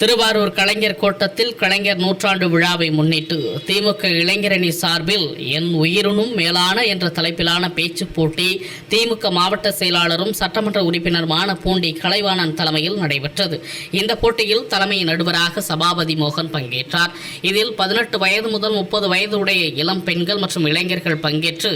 திருவாரூர் கலைஞர் கோட்டத்தில் கலைஞர் நூற்றாண்டு விழாவை முன்னிட்டு திமுக இளைஞரணி சார்பில் என் உயிரினும் மேலான என்ற தலைப்பிலான பேச்சுப் போட்டி திமுக மாவட்ட செயலாளரும் சட்டமன்ற உறுப்பினருமான பூண்டி கலைவாணன் தலைமையில் நடைபெற்றது. இந்த போட்டியில் தலைமை நடுவராக சபாபதி மோகன் பங்கேற்றார். இதில் பதினெட்டு வயது முதல் முப்பது வயது உடைய இளம் பெண்கள் மற்றும் இளைஞர்கள் பங்கேற்று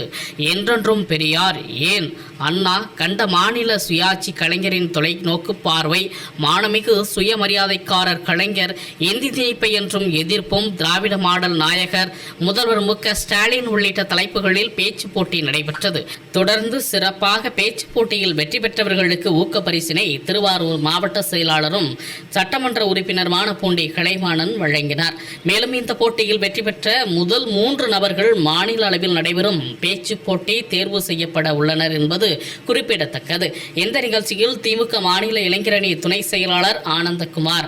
என்றென்றும் பெரியார் ஏன்? அண்ணா கண்ட மாநில சுயாட்சி கலைஞரின் தொலைநோக்கு பார்வை மானமிகு சுயமரியாதைக்காரர் கலைஞர் இந்தி திணிப்பை என்றும் எதிர்ப்பும் திராவிட மாடல் நாயகர் முதல்வர் மு க ஸ்டாலின் உள்ளிட்ட தலைப்புகளில் பேச்சு போட்டி நடைபெற்றது. தொடர்ந்து சிறப்பாக பேச்சு போட்டியில் வெற்றி பெற்றவர்களுக்கு ஊக்க பரிசினை திருவாரூர் மாவட்ட செயலாளரும் சட்டமன்ற உறுப்பினருமான பூண்டி கலைவாணன் வழங்கினார். மேலும் இந்த போட்டியில் வெற்றி பெற்ற முதல் மூன்று நபர்கள் மாநில அளவில் நடைபெறும் பேச்சு போட்டி தேர்வு செய்யப்பட உள்ளனர் என்பது குறிப்பிடத்தக்கது. இந்த நிகழ்ச்சியில் திமுக மாநில இளைஞரணி துணை செயலாளர் ஆனந்தகுமார்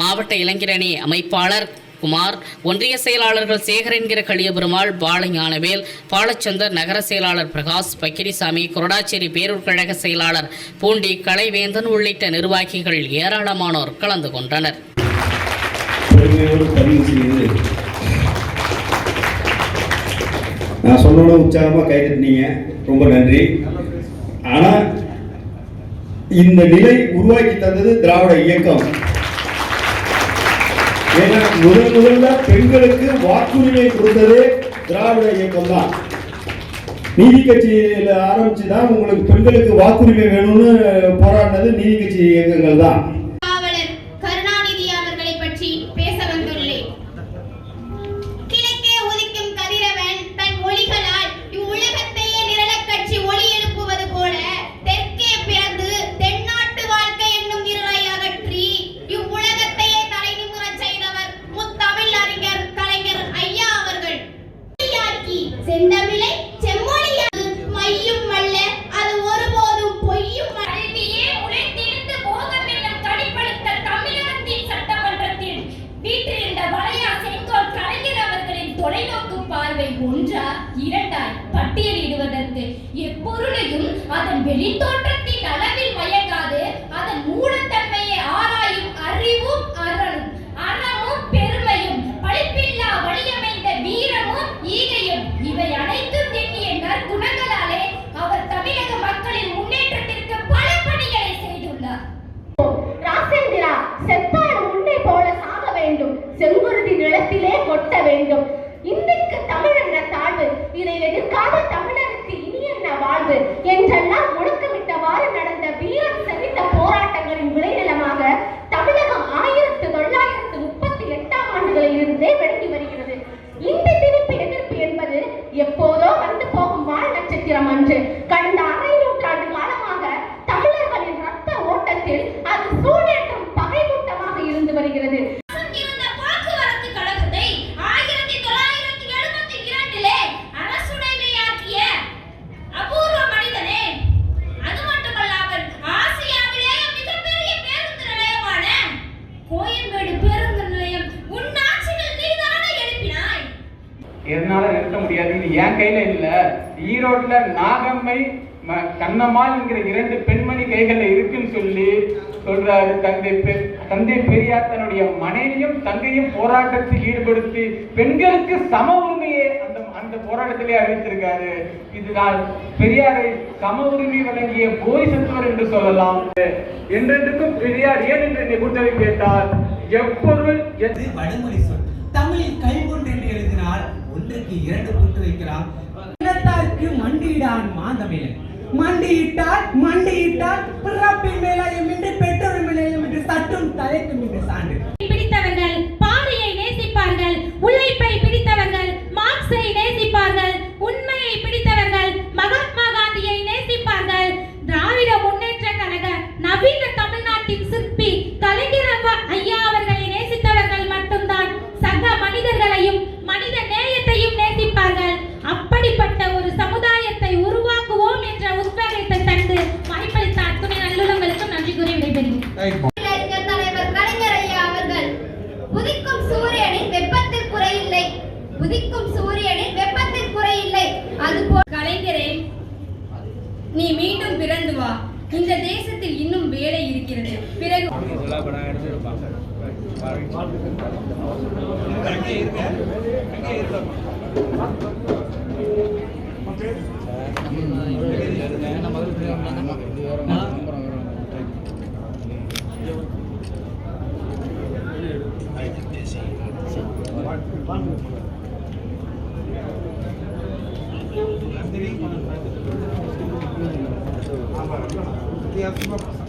மாவட்ட இளைஞரணி அமைப்பாளர் குமார் ஒன்றிய செயலாளர்கள் சேகர் என்கிற களியபெருமாள் பாலஞானவேல் பாலச்சந்தர் நகர செயலாளர் பிரகாஷ் பக்கிரிசாமி கொரடாச்சேரி பேரூர் கழக செயலாளர் பூண்டி கலைவேந்தன் உள்ளிட்ட நிர்வாகிகள் ஏராளமானோர் கலந்து கொண்டனர். நான் சொன்னோட உற்சாகமாக கைதட்டினீங்க ரொம்ப நன்றி. ஆனால் இந்த நிலை உருவாக்கி தந்தது திராவிட இயக்கம். ஏன்னா முதல் முதல்ல பெண்களுக்கு வாக்குரிமை கொடுத்ததே திராவிட இயக்கம் தான் நீதி கட்சியில் ஆரம்பிச்சு தான் உங்களுக்கு பெண்களுக்கு வாக்குரிமை வேணும்னு போராடினது நீதி கட்சி இயக்கங்கள் தான் பொருளையும் அதன் வெளித்தோற்றத்தையும் அன்று கடந்த அரை நூற்றாண்டு காலமாக தமிழர்களின் ரத்த ஓட்டத்தில் அது சூழேற்றும் பகைமூட்டமாக இருந்து வருகிறது. நிறுத்த முடியாது இது என் கையில இல்ல. ஈரோட்ல நாகம்மை கண்ணம்மாள் என்கிற இரண்டு பெண்மணி கைகள்ல இருக்குன்னு சொல்லி சொல்றாரு தந்தை பெ- தந்தை பெரியார் தன்னுடைய மனைவியும் தங்கையும் போராட்டத்தில் ஈடுபடுத்தி பெண்களுக்கு சம உரிமையை அந்த அந்த போராட்டத்திலே அறிவித்திருக்காரு. இதுதான் பெரியாரை சம உரிமை வழங்கிய போதிசத்துவர் என்று சொல்லலாம். என்றென்றுக்கும் பெரியார் ஏன் என்று என்னை கூட்டவை கேட்டால் எப்பொருள் எத்- வடமொழி சொல். தமிழில் கைகொண்டு என்று இரண்டு போட்டு வைக்கிறார் இனத்தாருக்கு மண்டியிடான் மாந்தமிழன் மண்டியிட்டார் மண்டியிட்டார் பிறப்பின் மேலாயம் என்று பெற்றோர் மேலாயம் என்று சற்றும் தலைக்கும் என்று சான்று. உதிக்கும் சூரியனின் வெப்பத்தில் குறையில்லை. உதிக்கும் சூரியனின் வெப்பத்தில் குறையில்லை. அதுபோல் கலைஞரே நீ மீண்டும் பிறந்து வா. இந்த தேசத்தில் இன்னும் வேலை இருக்கிறது. பிறகு Thank you.